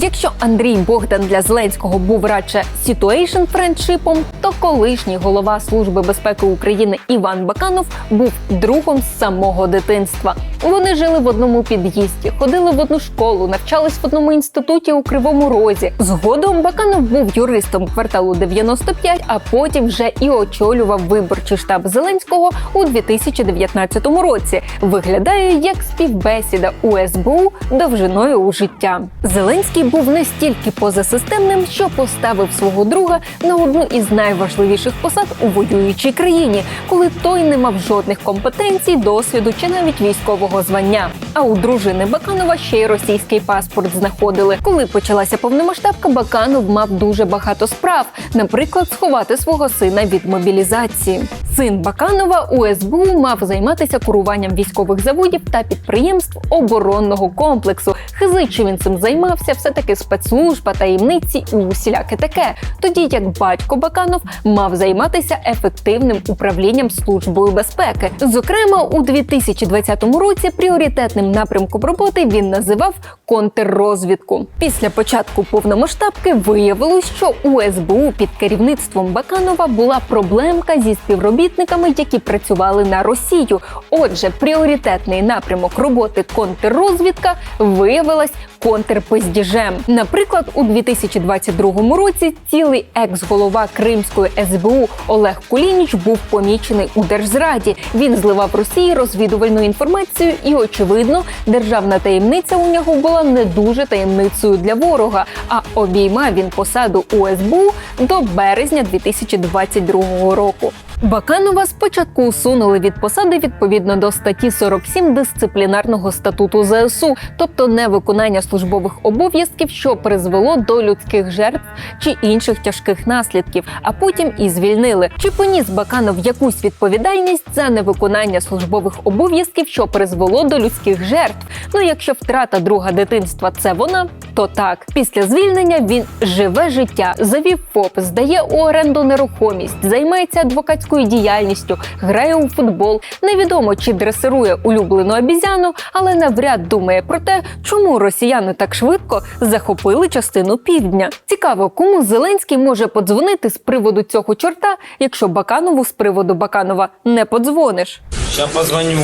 Якщо Андрій Богдан для Зеленського був радше сітуейшн френдшипом, то колишній голова Служби безпеки України Іван Баканов був другом з самого дитинства. Вони жили в одному під'їзді, ходили в одну школу, навчались в одному інституті у Кривому Розі. Згодом Баканов був юристом кварталу 95, а потім вже і очолював виборчий штаб Зеленського у 2019 році. Виглядає як співбесіда у СБУ довжиною у життя. Зеленський був настільки позасистемним, що поставив свого друга на одну із найважливіших посад у воюючій країні, коли той не мав жодних компетенцій, досвіду чи навіть військового звання. А у дружини Баканова ще й російський паспорт знаходили. Коли почалася повномасштабка, Баканов мав дуже багато справ, наприклад, сховати свого сина від мобілізації. Син Баканова у СБУ мав займатися куруванням військових заводів та підприємств оборонного комплексу. Хизичі він цим займався, все таки спецслужба, таємниці і усіляке таке. Тоді як батько Баканов мав займатися ефективним управлінням службою безпеки. Зокрема, у 2020 році пріоритетним напрямком роботи він називав контррозвідку. Після початку повномасштабки виявилось, що у СБУ під керівництвом Баканова була проблемка зі співробітниками, які працювали на Росію. Отже, пріоритетний напрямок роботи контррозвідка виявилась контрпиздіжем. Наприклад, у 2022 році цілий екс-голова Кримської СБУ Олег Кулініч був помічений у держзраді. Він зливав Росії розвідувальну інформацію, і очевидно, державна таємниця у нього була не дуже таємницею для ворога. А обіймав він посаду у СБУ до березня 2022 року. Баканова спочатку усунули від посади відповідно до статті 47 дисциплінарного статуту ЗСУ, тобто невиконання службових обов'язків, що призвело до людських жертв чи інших тяжких наслідків, а потім і звільнили. Чи поніс Баканов якусь відповідальність за невиконання службових обов'язків, що призвело до людських жертв? Ну якщо втрата друга дитинства це вона, то так. Після звільнення він живе життя, завів ФОП, здає у оренду нерухомість, займається адвокатською діяльністю, грає у футбол. Невідомо чи дресирує улюблену обізяну, але навряд думає про те, чому росіяни так швидко захопили частину півдня. Цікаво, кому Зеленський може подзвонити з приводу цього чорта, якщо Баканову з приводу Баканова не подзвониш. Сейчас позвоню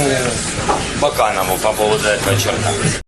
Баканову по поводу этого черта.